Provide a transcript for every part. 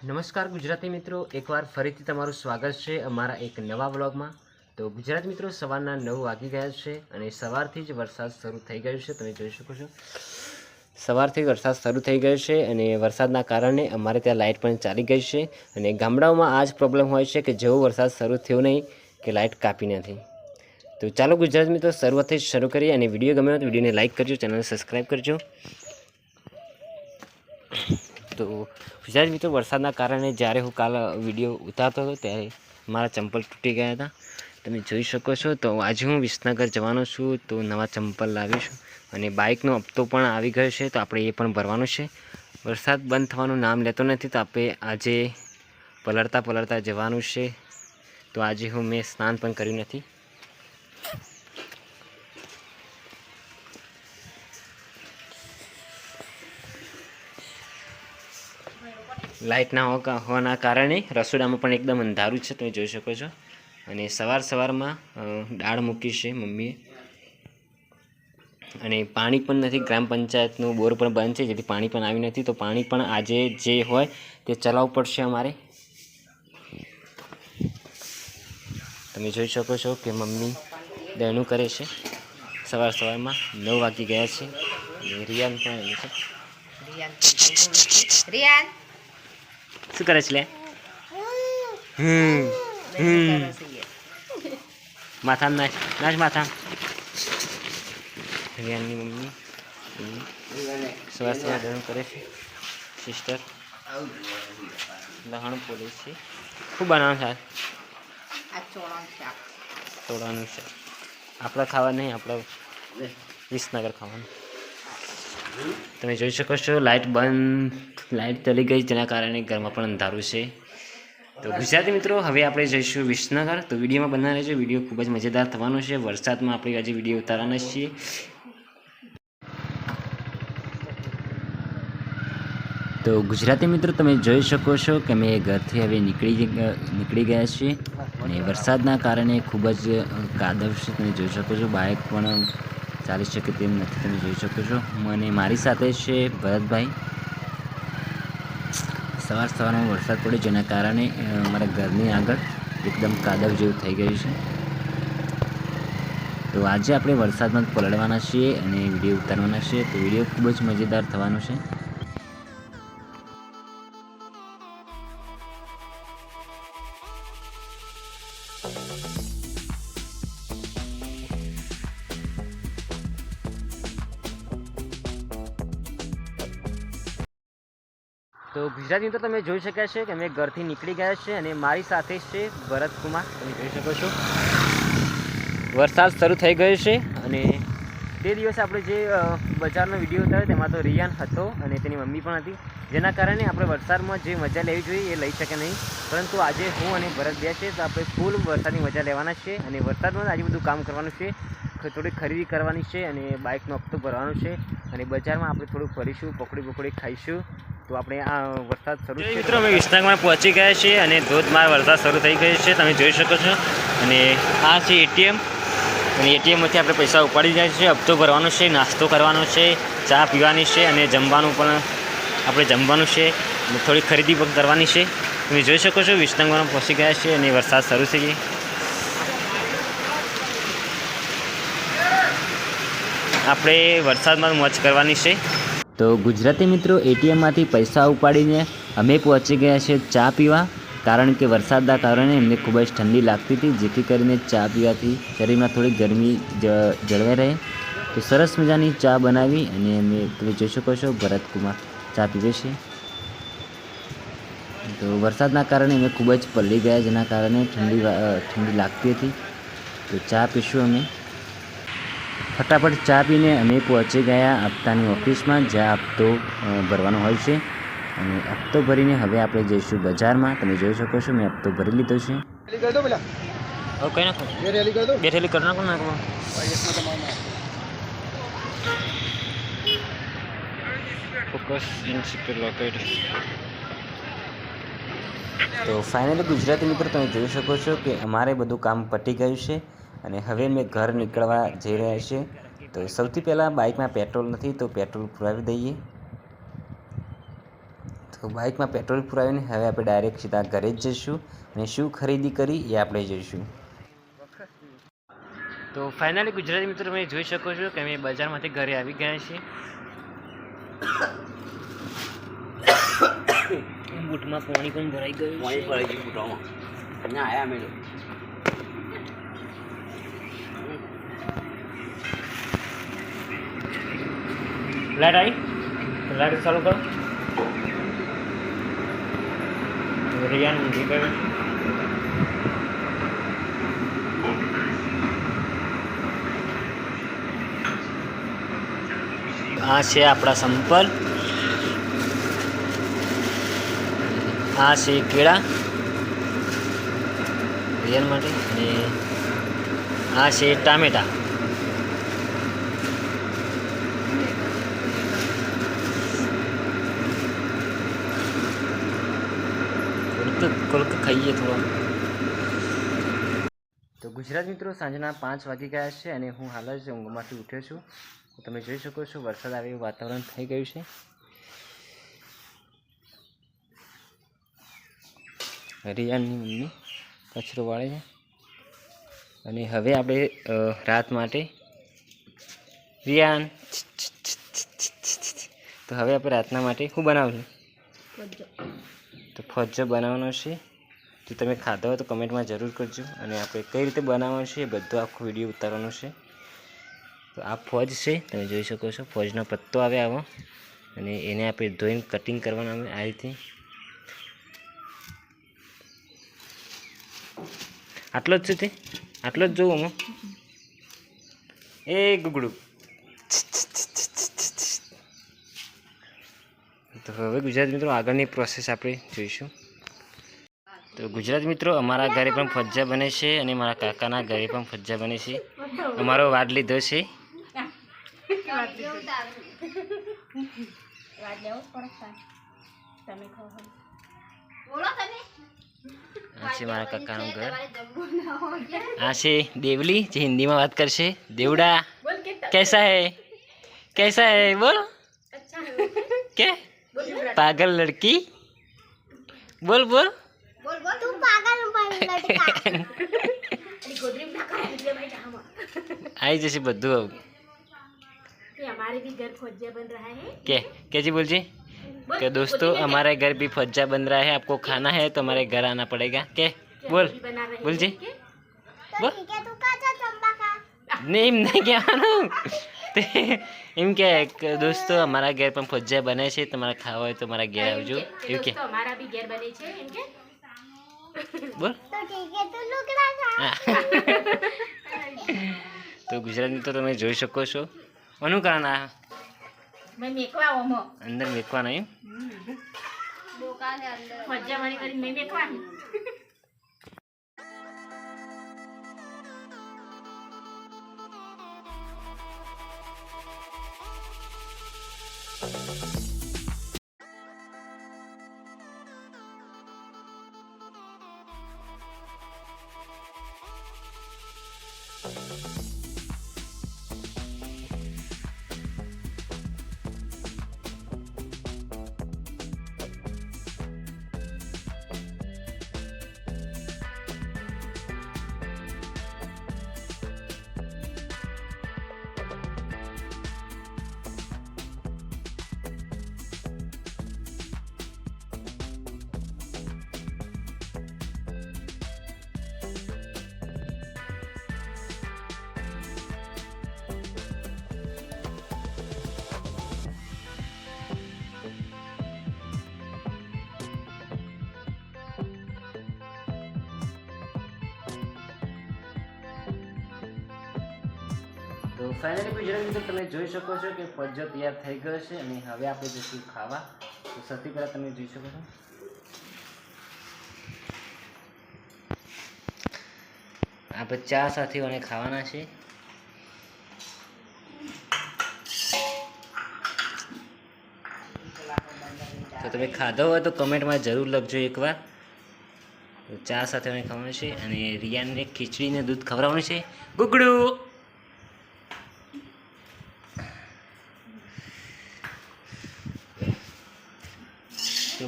નમસ્કાર ગુજરાતી મિત્રો, એકવાર ફરીથી તમારું સ્વાગત છે અમારા એક નવા વ્લોગમાં. તો ગુજરાત મિત્રો, સવારના નવ વાગી ગયા છે અને સવારથી જ વરસાદ શરૂ થઈ ગયો છે. તમે જોઈ શકો છો. સવારથી વરસાદ શરૂ થઈ ગયો છે અને વરસાદના કારણે અમારે ત્યાં લાઇટ પણ ચાલી ગઈ છે અને ગામડાઓમાં આ જ પ્રોબ્લેમ હોય છે કે જેવો વરસાદ શરૂ થયો નહીં કે લાઇટ કાપી નથી. તો ચાલો ગુજરાત મિત્રો, શરૂઆતથી શરૂ કરીએ અને વીડિયો ગમે તો વિડીયોને લાઇક કરજો, ચેનલને સબસ્ક્રાઈબ કરજો. તો ગુજરાત મિત્રો, વરસાદના કારણે જ્યારે હું કાલ વીડિયો ઉતારતો હતો ત્યારે મારા ચંપલ તૂટી ગયા હતા. તમે જોઈ શકો છો, તો આજે હું વિસનગર જવાનો છું, તો નવા ચંપલ લાવીશું અને બાઇકનો હપ્તો પણ આવી ગયો છે, તો આપણે એ પણ ભરવાનું છે. વરસાદ બંધ થવાનું નામ લેતો નથી, તો આપણે આજે પલળતા પલળતા જવાનું છે. તો આજે હું મેં સ્નાન પણ કર્યું નથી. લાઇટ ના હોવાના કારણે રસોડામાં પણ એકદમ અંધારું છે, તમે જોઈ શકો છો. અને સવાર સવારમાં દાળ મૂકી છે મમ્મીએ. અને પાણી પણ નથી, ગ્રામ પંચાયતનું બોર પણ બંધ છે, જેથી પાણી પણ આવ્યું નથી. તો પાણી પણ આજે જે હોય તે ચલાવવું પડશે અમારે. તમે જોઈ શકો છો કે મમ્મી દહેણું કરે છે. સવાર સવારમાં નવ વાગી ગયા છે. રિયાન પણ આવ્યું છે. રિયાન રિયાન શું કરે છે લે હમ હમ માથામાં નાચ નાચ માથા રિયાનની મમ્મી સવાર ધરણ કરે છે સિસ્ટર લહણ પોલે છે શું બનાવવાનું છે આ તોડવાનું છે આપણે ખાવા નહીં આપણે વિસનગર ખાવાનું તમે જોઈ શકો છો લાઇટ બંધ લાઇટ ચલી ગઈ, જેના કારણે ઘરમાં પણ અંધારું છે. તો ગુજરાતી મિત્રો, હવે આપણે જઈશું વિસનગર. તો વિડીયોમાં બના રહેજો, વીડિયો ખૂબ જ મજેદાર થવાનો છે. વરસાદમાં આપણે આજે વીડિયો ઉતારવાના છીએ. તો ગુજરાતી મિત્રો, તમે જોઈ શકો છો કે અમે ઘરથી હવે નીકળી નીકળી ગયા છીએ. અને વરસાદના કારણે ખૂબ જ કાદવ છે. તમે જોઈ શકો છો બાઇક પણ ચાલી શકે તેમ નથી, તમે જોઈ શકો છો. મને મારી સાથે છે ભરતભાઈ. સવાર સવારમાં વરસાદ પડ્યો જેના કારણે મારા ઘરની આગળ એકદમ કાદવ જેવું થઈ ગયું છે. તો આજે આપણે વરસાદમાં પલળવાના છીએ અને વીડિયો ઉતારવાના છીએ. તો વીડિયો ખૂબ જ મજેદાર થવાનો છે. તો ગુજરાતી મિત્રો, તમે જોઈ શક્યા છે કે અમે ઘરથી નીકળી ગયા છે અને મારી સાથે છે ભરતકુમાર. તમે જોઈ શકો છો. વરસાદ શરૂ થઈ ગયો છે અને તે દિવસે આપણે જે બજારનો વીડિયો થયો તેમાં તો રિયાન હતો અને તેની મમ્મી પણ હતી. જેના કારણે આપણે વરસાદમાં જે મજા લેવી જોઈએ એ લઈ શકે નહીં. પરંતુ આજે હું અને ભરત ગયા છે તો આપણે ફૂલ વરસાદની મજા લેવાના છે અને વરસાદમાં આજે બધું કામ કરવાનું છે. થોડી ખરીદી કરવાની છે અને બાઇકનો હપ્તો ભરવાનો છે. અને બજારમાં આપણે થોડું ફરીશું પકડી પકડી ખાઈશું. તો આપણે આ વરસાદ શરૂ મિત્રો અમે વિસનગરમાં પહોંચી ગયા છીએ અને ધોધમાર વરસાદ શરૂ થઈ ગયો છે. તમે જોઈ શકો છો. અને આ છે એટીએમ અને એટીએમમાંથી આપણે પૈસા ઉપાડી જાય છે હપ્તો ભરવાનો છે નાસ્તો કરવાનો છે ચા પીવાની છે અને જમવાનું પણ આપણે જમવાનું છે. થોડી ખરીદી પણ કરવાની છે. તમે જોઈ શકો છો વિસનગરમાં પહોંચી ગયા છે અને વરસાદ શરૂ થઈ ગઈ આપણે વરસાદમાં મોજ કરવાની છે. તો ગુજરાતી મિત્રો એટીએમમાંથી પૈસા ઉપાડીને અમે પહોંચી ગયા છે ચા પીવા. કારણ કે વરસાદના કારણે એમને ખૂબ જ ઠંડી લાગતી હતી, જેથી કરીને ચા પીવાથી શરીરમાં થોડી ગરમી જળવાઈ રહે. તો સરસ મજાની ચા બનાવી અને અમે તમે જોઈ શકો છો ભરતકુમાર ચા પીવે છે. તો વરસાદના કારણે અમે ખૂબ જ પલળી ગયા, જેના કારણે ઠંડી ઠંડી લાગતી હતી. તો ચા પીશું અમે. ફટાફટ ચા પીને અમે પહોંચી ગયા હપ્તાની ઓફિસમાં જ્યાં હપ્તો ભરવાનો હોય છે. અને હપ્તો ભરીને હવે આપણે જઈશું બજારમાં. તમે જોઈ શકો છો મેં હપ્તો ભરી લીધો છે. તો ફાઇનલી ગુજરાતી મિત્રો તમે જોઈ શકો છો કે અમારે બધું કામ પટી ગયું છે. અને હવે મેં ઘર નીકળવા જઈ રહ્યા છે. તો સૌથી પહેલાં બાઇકમાં પેટ્રોલ નથી તો પેટ્રોલ પુરાવી દઈએ. તો બાઇકમાં પેટ્રોલ પુરાવીને હવે આપણે ડાયરેક્ટ સીધા ઘરે જ જઈશું અને શું ખરીદી કરી એ આપણે જઈશું. તો ફાઇનલી ગુજરાતી મિત્રો તમે જોઈ શકો છો કે અમે બજારમાંથી ઘરે આવી ગયા છીએ. બૂટમાં પાણી પણ ભરાઈ ગયું પાણી ભરાઈ ગયું બૂટામાં. ના આવ્યા અમે લાઈટ આવી લાઇટ ચાલુ કરો. રિયાન. આ છે આપણા સંપલ. આ છે કેળા. રિયાન માટે. અને આ છે ટામેટા. કોલક ખાઈએ થોડો તો ગુજરાત મિત્રો સાંજના પાંચ વાગી ગયા છે અને હું હાલ જ ઊંઘમાંથી ઉઠ્યો છું. તમે જોઈ શકો છો વરસાદ આવે એવું વાતાવરણ થઈ ગયું છે. હરિયાણની મમ્મી કચરો વાળે છે. અને હવે આપણે રાત માટે રિયાન. તો હવે આપણે રાતના માટે શું બનાવશું? તો ફજો બનાવવાનો છે. જો તમે ખાધો હોય તો કમેન્ટમાં જરૂર કરજો. અને આપણે કઈ રીતે બનાવવાનું છે એ બધો આખો વીડિયો ઉતારવાનો છે. તો આ ફોજ છે. તમે જોઈ શકો છો. ફોજનો પત્તો આવે આવો. અને એને આપણે ધોઈને કટિંગ કરવાનું આવે આ રીતે. આટલો જ છે તે? આટલો જ જોવું આમાં એ ગુગડું. તો હવે ગુજરાત મિત્રો આગળની પ્રોસેસ આપણે જોઈશું. તો ગુજરાત મિત્રો અમારા ઘરે પણ ફજ્જા બને છે અને મારા કાકાના ઘરે પણ ફજ્જા બને છે. અમારો વાડ લીધો છે. આ છે મારા કાકાનું ઘર. આ છે દેવલી જે હિન્દીમાં વાત કરશે. દેવડા કેસા હે? કેસા હે? બોલ. કે? पागल लड़की? बोल बोल। बोल बोल तू पागल आई जैसे बद्दू अब। हमारे भी घर फौजिया बन रहा है? क्या क्या जी बोल जी क्या? दोस्तों हमारे घर भी फज्जा बन रहा है आपको खाना है तो हमारे घर आना पड़ेगा। के बोल। बोल। जी बोल नहीं नहीं क्या તે એમ કે દોસ્તો અમારા ઘેર પણ ફજ્જા બને છે તમારે ખાવા હોય તો મારા ઘેર આવજો. એવું કે? બોલ. તો ગુજરાતની તો તમે જોઈ શકો છો. એનું કારણ આ? અંદર મેકવા નહીં મેકવાની. તો ફાઇનલી ગુજરાત મિત્રો તમે જોઈ શકો છો કે ફજ્જો તૈયાર થઈ ગયો છે અને હવે આપણે જઈશું ખાવા. તો સૌથી પહેલાં તમે જોઈ શકો છો. આપણે ચા સાથે અને ખાવાના છે. તો તમે ખાધો હોય તો કમેન્ટમાં જરૂર લખજો એકવાર. તો ચા સાથે અમે ખાવાનું છે અને રિયાને ખીચડીને દૂધ ખવડાવવાનું છે. ગુગડું!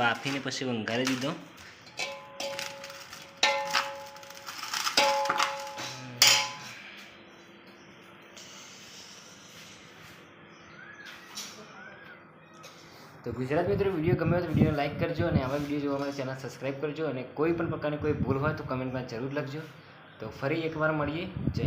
બાફીને પછી વંઘારી દીધો. તો ગુજરાત મિત્રો, વીડિયો ગમે હોય તો વિડીયોને લાઇક કરજો અને આવા વીડિયો જોવા માટે ચેનલ સબસ્ક્રાઈબ કરજો અને કોઈ પણ પ્રકારની કોઈ ભૂલ હોય તો કમેન્ટમાં જરૂર લખજો. તો ફરી એકવાર મળીએ. જય